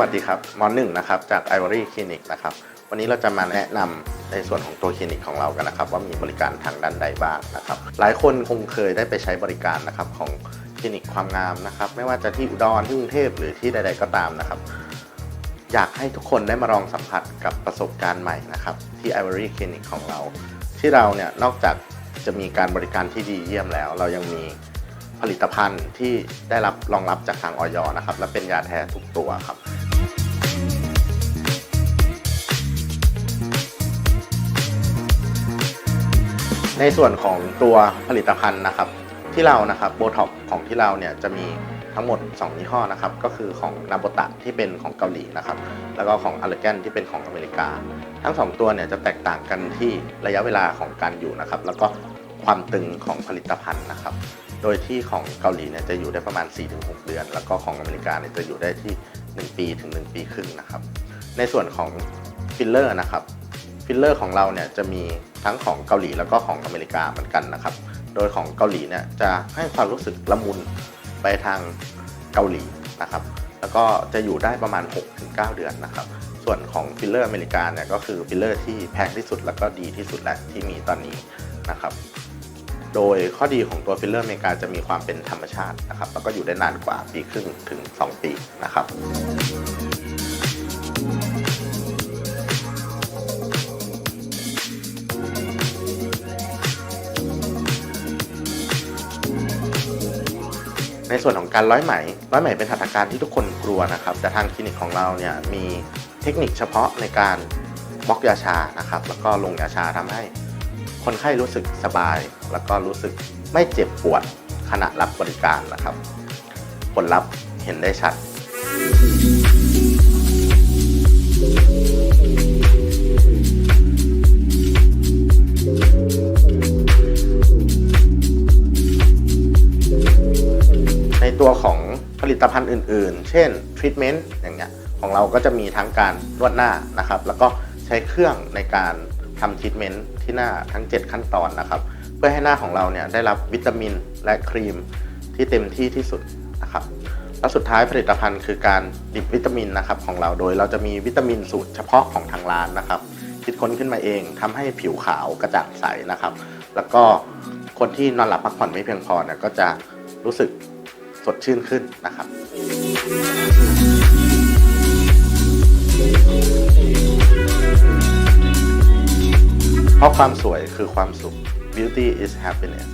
วัสดีครับหมอหนึ่งนะครับจาก Ivory Clinic นะครับวันนี้เราจะมาแนะนำในส่วนของตัวคลินิกของเรากันนะครับ ว่ามีบริการทางด้านใดบ้างนะครับ หลายคนคงเคยได้ไปใช้บริการนะครับของคลินิกความงามนะครับ ไม่ว่าจะที่อุดรที่กรุงเทพหรือที่ใด ๆก็ตามนะครับ อยากให้ทุกคนได้มาลองสัมผัสกับประสบการณ์ใหม่นะครับที่ Ivory Clinic ของเรา ที่เราเนี่ยนอกจากจะมีการบริการที่ดีเยี่ยมแล้ว เรายังมีผลิตภัณฑ์ที่ได้รับรองรับจากทางออยนะครับ และเป็นยาแท้ทุกตัวครับ ในส่วนของตัวผลิตภัณฑ์นะครับ ที่เรานะครับโบท็อกของที่เราเนี่ยจะมีทั้งหมด2ยี่ห้อนะครับก็คือของนาโบตะที่เป็นของเกาหลีนะครับแล้วก็ของอัลเลแกนที่เป็นของอเมริกา ทั้ง 2 ตัวเนี่ยจะแตกต่างกันที่ระยะเวลาของการอยู่นะครับแล้วก็ความตึงของผลิตภัณฑ์นะครับ โดยที่ของเกาหลีเนี่ยจะอยู่ได้ประมาณ 4-6 เดือน แล้วก็ของอเมริกาเนี่ยจะอยู่ได้ที่ 1 ปีถึง 1 ปีครึ่งนะครับในส่วนของฟิลเลอร์นะครับ ฟิลเลอร์ของเราเนี่ยจะมีทั้งของเกาหลีแล้วก็ของอเมริกาเหมือนกันนะครับ โดยของเกาหลีเนี่ยจะให้ความรู้สึกละมุนไปทางเกาหลีนะครับ แล้วก็จะอยู่ได้ประมาณ 6-9 เดือนนะครับ ส่วนของฟิลเลอร์อเมริกาเนี่ยก็คือฟิลเลอร์ที่แพงที่สุดแล้วก็ดีที่สุดและที่มีตอนนี้นะครับ โดยข้อดีของตัวฟิลเลอร์อเมริกาจะมีความเป็นธรรมชาตินะครับ แล้วก็อยู่ได้นานกว่าปีครึ่งถึง 2 ปีนะครับ ในส่วนของการร้อยไหม ร้อยไหมเป็นหัตถการที่ทุกคนกลัวนะครับ แต่ทางคลินิกของเราเนี่ยมีเทคนิคเฉพาะในการบล็อกยาชานะครับ แล้วก็ลงยาชาทำให้คนไข้รู้สึกสบาย แล้วก็รู้สึกไม่เจ็บปวดขณะรับบริการนะครับ ผลลัพธ์เห็นได้ชัด ตัวของผลิตภัณฑ์อื่น ๆ เช่นทรีทเมนต์อย่างเงี้ยของเราก็จะมีทั้งการนวดหน้านะครับ แล้วก็ใช้เครื่องในการทำทรีทเมนต์ที่หน้าทั้ง 7 ขั้นตอนนะครับ เพื่อให้หน้าของเราเนี่ยได้รับวิตามินและครีมที่เต็มที่ที่สุดนะครับแล้วสุดท้ายผลิตภัณฑ์คือการดิบวิตามินนะครับของเราโดยเราจะมีวิตามินสูตรเฉพาะของทางร้านนะครับ คิดค้นขึ้นมาเองทำให้ผิวขาวกระจ่างใสนะครับ แล้วก็คนที่นอนหลับพักผ่อนไม่เพียงพอเนี่ยก็จะรู้สึก สดชื่นขึ้นนะครับเพราะความสวยคือความสุข beauty is happiness